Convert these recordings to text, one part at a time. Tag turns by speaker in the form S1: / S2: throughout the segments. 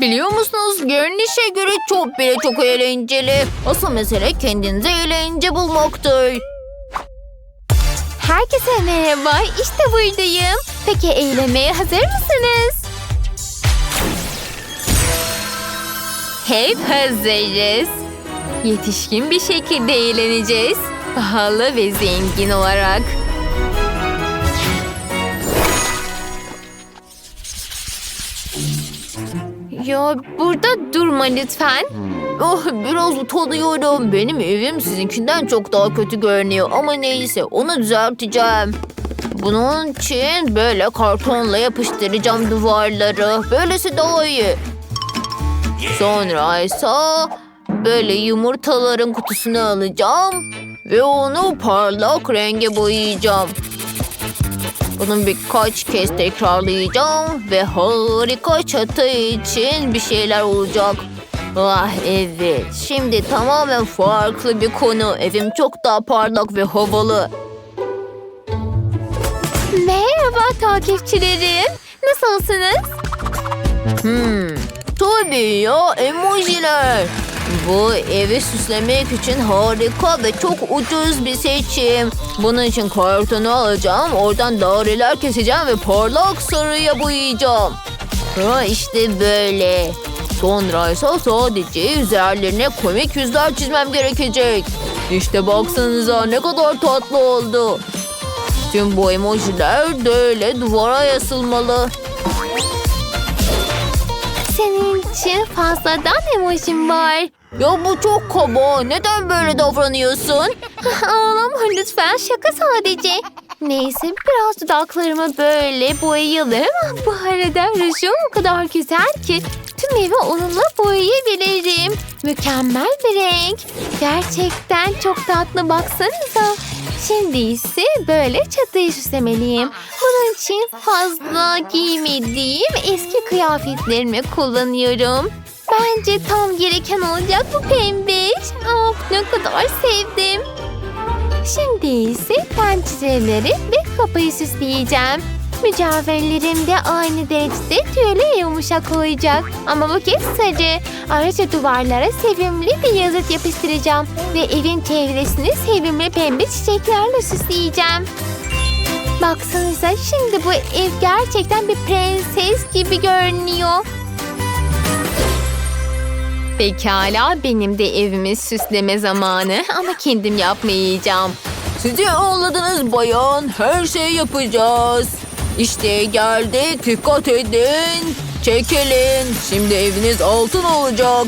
S1: Biliyor musunuz görünüşe göre çok bile çok eğlenceli. Asıl mesele kendinize eğlence bulmaktır.
S2: Herkese merhaba, işte buradayım. Peki eğlenmeye hazır mısınız? Hep hazırız. Yetişkin bir şekilde eğleneceğiz. Pahalı ve zengin olarak. Ya burada durma lütfen.
S1: Oh biraz utanıyorum. Benim evim sizinkinden çok daha kötü görünüyor. Ama neyse onu düzelteceğim. Bunun için böyle kartonla yapıştıracağım duvarları. Böylesi daha iyi. Sonra ise böyle yumurtaların kutusunu alacağım. Ve onu parlak renge boyayacağım. Bunu birkaç kez tekrarlayacağım ve harika çatı için bir şeyler olacak. Ah evet, şimdi tamamen farklı bir konu. Evim çok daha parlak ve havalı.
S2: Merhaba takipçilerim. Nasılsınız?
S1: Hmm, tabii ya emojiler. Bu evi süslemek için harika ve çok ucuz bir seçim. Bunun için kartonu alacağım, oradan daireler keseceğim ve parlak sarıya boyayacağım. Ha işte böyle. Sonra ise sadece üzerlerine komik yüzler çizmem gerekecek. İşte baksanıza ne kadar tatlı oldu. Tüm bu emojiler böyle duvara yasılmalı.
S2: Senin için fazladan emojim var.
S1: Ya bu çok kaba. Neden böyle davranıyorsun?
S2: Ağlama lütfen şaka sadece. Neyse biraz dudaklarımı böyle boyayalım. Bu arada rujum o kadar güzel ki tüm evi onunla boyayabilirim. Mükemmel bir renk. Gerçekten çok tatlı baksanıza. Şimdi ise böyle çatıyı süslemeliyim. Bunun için fazla giymediğim eski kıyafetlerimi kullanıyorum. Bence tam gereken olacak bu pembe. Of ne kadar sevdim. Şimdi ise pencereleri ve kapıyı süsleyeceğim. Mücevherlerim de aynı derecede tüyle yumuşak olacak. Ama bu kez sarı. Ayrıca duvarlara sevimli bir yazıt yapıştıracağım. Ve evin çevresini sevimli pembe çiçeklerle süsleyeceğim. Baksanıza şimdi bu ev gerçekten bir prenses gibi görünüyor. Pekala benim de evimi süsleme zamanı ama kendim yapmayacağım.
S1: Sizi ağladınız bayan. Her şeyi yapacağız. İşte geldik. Dikkat edin. Çekilin. Şimdi eviniz altın olacak.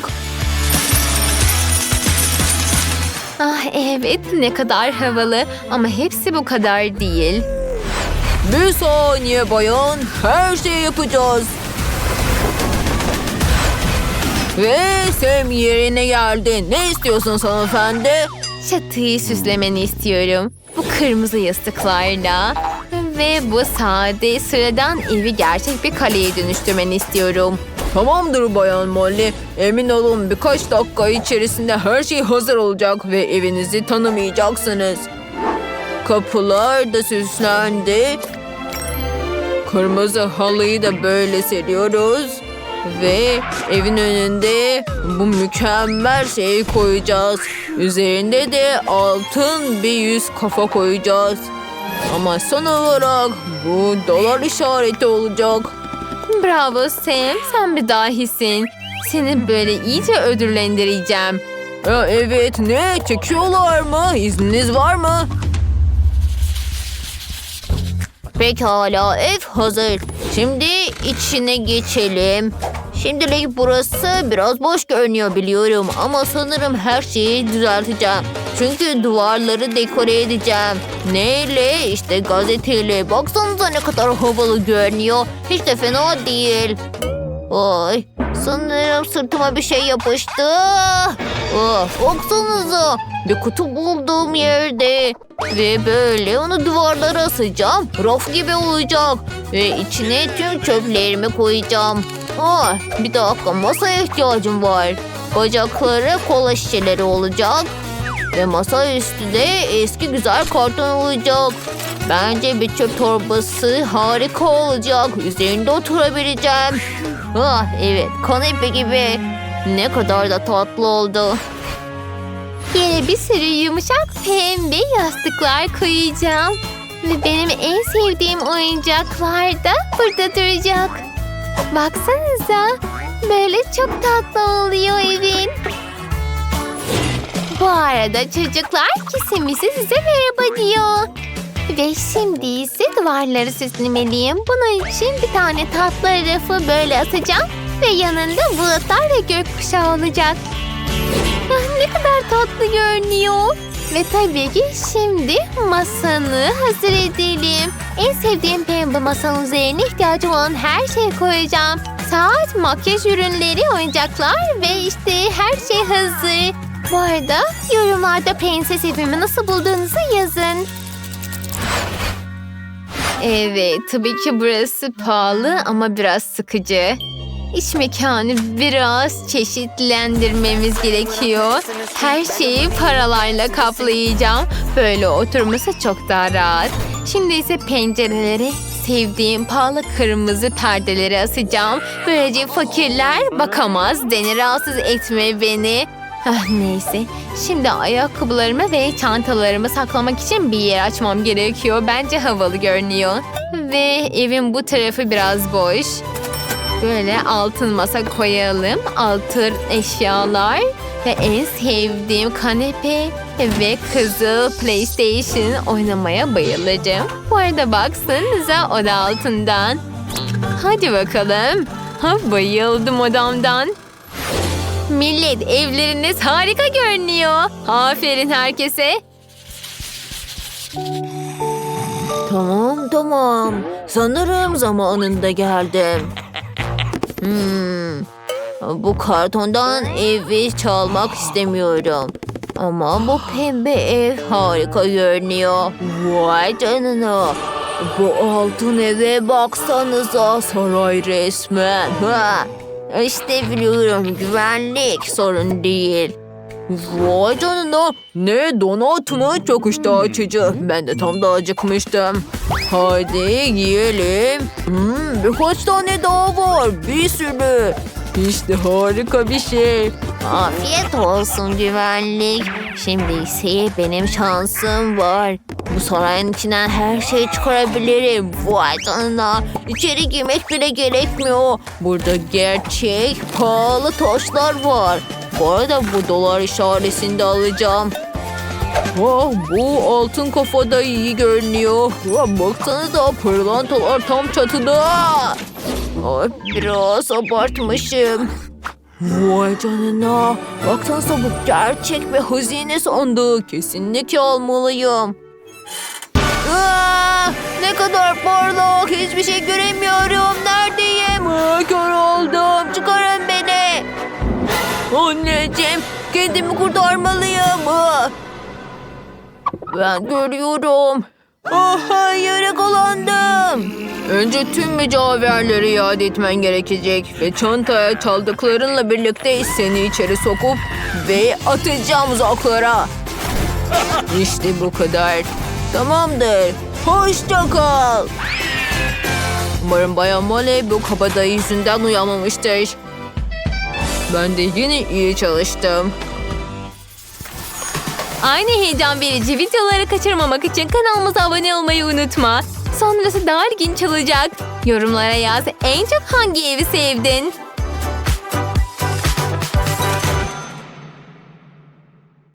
S2: Ah evet ne kadar havalı ama hepsi bu kadar değil.
S1: Bir saniye bayan. Her şeyi yapacağız. Ve Sem yerine geldi. Ne istiyorsun hanımefendi?
S2: Çatıyı süslemeni istiyorum. Bu kırmızı yastıklarla. Ve bu sade sıradan evi gerçek bir kaleye dönüştürmeni istiyorum.
S1: Tamamdır Bayan Molly. Emin olun birkaç dakika içerisinde her şey hazır olacak ve evinizi tanımayacaksınız. Kapılar da süslendi. Kırmızı halıyı da böyle seriyoruz. Ve evin önünde bu mükemmel şeyi koyacağız. Üzerinde de altın bir yüz kafa koyacağız. Ama son olarak bu dolar işareti olacak.
S2: Bravo Sam sen bir dahisin. Seni böyle iyice ödüllendireceğim.
S1: Ya evet ne çekiyorlar mı? İzniniz var mı? Pekala ev hazır. Şimdi içine geçelim. Şimdilik burası biraz boş görünüyor biliyorum ama sanırım her şeyi düzelteceğim. Çünkü duvarları dekore edeceğim. Neyle? İşte gazeteyle. Baksanıza ne kadar havalı görünüyor. Hiç de fena değil. Ay sanırım sırtıma bir şey yapıştı. Oh, baksanıza bir kutu bulduğum yerde. Ve böyle onu duvarlara asacağım. Raf gibi olacak. Ve içine tüm çöplerimi koyacağım. Ah, bir dakika masaya ihtiyacım var. Bacakları kola şişeleri olacak. Ve masa üstü de eski güzel karton olacak. Bence bir çöp torbası harika olacak. Üzerinde oturabileceğim. Ah evet kanepe gibi. Ne kadar da tatlı oldu.
S2: Yere bir sürü yumuşak pembe yastıklar koyacağım. Ve benim en sevdiğim oyuncaklar da burada duracak. Baksanıza. Böyle çok tatlı oluyor evin. Bu arada çocuklar kesimisi size merhaba diyor. Ve şimdi ise duvarları süslemeliyim. Bunun için bir tane tatlı rafı böyle asacağım. Ve yanında bulutlar ve gökkuşağı olacak. Ah, ne kadar tatlı görünüyor. Ve tabii ki şimdi masanı hazır edelim. En sevdiğim pembe masanın üzerine ihtiyacım olan her şeyi koyacağım. Saat, makyaj ürünleri, oyuncaklar ve işte her şey hazır. Bu arada yorumlarda prenses evimi nasıl bulduğunuzu yazın. Evet, tabii ki burası pahalı ama biraz sıkıcı. İç mekanı biraz çeşitlendirmemiz gerekiyor. Her şeyi paralarla kaplayacağım. Böyle oturması çok daha rahat. Şimdi ise pencerelere sevdiğim pahalı kırmızı perdeleri asacağım. Böylece fakirler bakamaz. Deni rahatsız etme beni. Ah, neyse. Şimdi ayakkabılarımı ve çantalarımı saklamak için bir yer açmam gerekiyor. Bence havalı görünüyor. Ve evin bu tarafı biraz boş. Böyle altın masa koyalım. Altın eşyalar ve en sevdiğim kanepe ve kızıl PlayStation oynamaya bayılacağım. Bu arada baksanıza o da altından. Hadi bakalım. Ha, bayıldım odamdan. Millet evleriniz harika görünüyor. Aferin herkese.
S1: Tamam tamam. Sanırım zamanında geldim. Hmm. Bu kartondan evi çalmak istemiyorum. Ama bu pembe ev harika görünüyor. Vay canına. Bu altın eve baksanıza saray resmen. Ha. İşte biliyorum güvenlik sorun değil. Vay canına ne donat mı çok iştah açıcı. Ben de tam da acıkmıştım. Haydi yiyelim. Hmm, birkaç tane daha var bir sürü. İşte harika bir şey. Afiyet olsun güvenlik. Şimdi ise benim şansım var. Bu sarayın içinden her şeyi çıkarabilirim. Vay canına. İçeri girmek bile gerekmiyor. Burada gerçek pahalı taşlar var. Bu arada bu dolar işaretini de alacağım. Oh, bu altın kafada iyi görünüyor. Oh, baksanıza pırlantalar tam çatıda. Ay, biraz abartmışım. Vay canına. Baksanıza bu gerçek ve hazine sandığı. Kesinlikle almalıyım. Aa, ne kadar parlak. Hiçbir şey göremiyorum. Neredeyim? Aa, kör oldum. Çıkarın beni. Anneciğim kendimi kurtarmalıyım. Aa. Ben görüyorum. Oh hayır yakalandım. Önce tüm mücevherleri iade etmen gerekecek. Ve çantaya çaldıklarınla birlikte seni içeri sokup ve atacağım uzaklara. İşte bu kadar. Tamamdır. Hoşça kal. Umarım Bayan Molly bu kabadayı yüzünden uyanmamıştır. Ben de yine iyi çalıştım.
S2: Aynı heyecan verici videoları kaçırmamak için kanalımıza abone olmayı unutma. Sonrası daha ilginç olacak. Yorumlara yaz en çok hangi evi sevdin?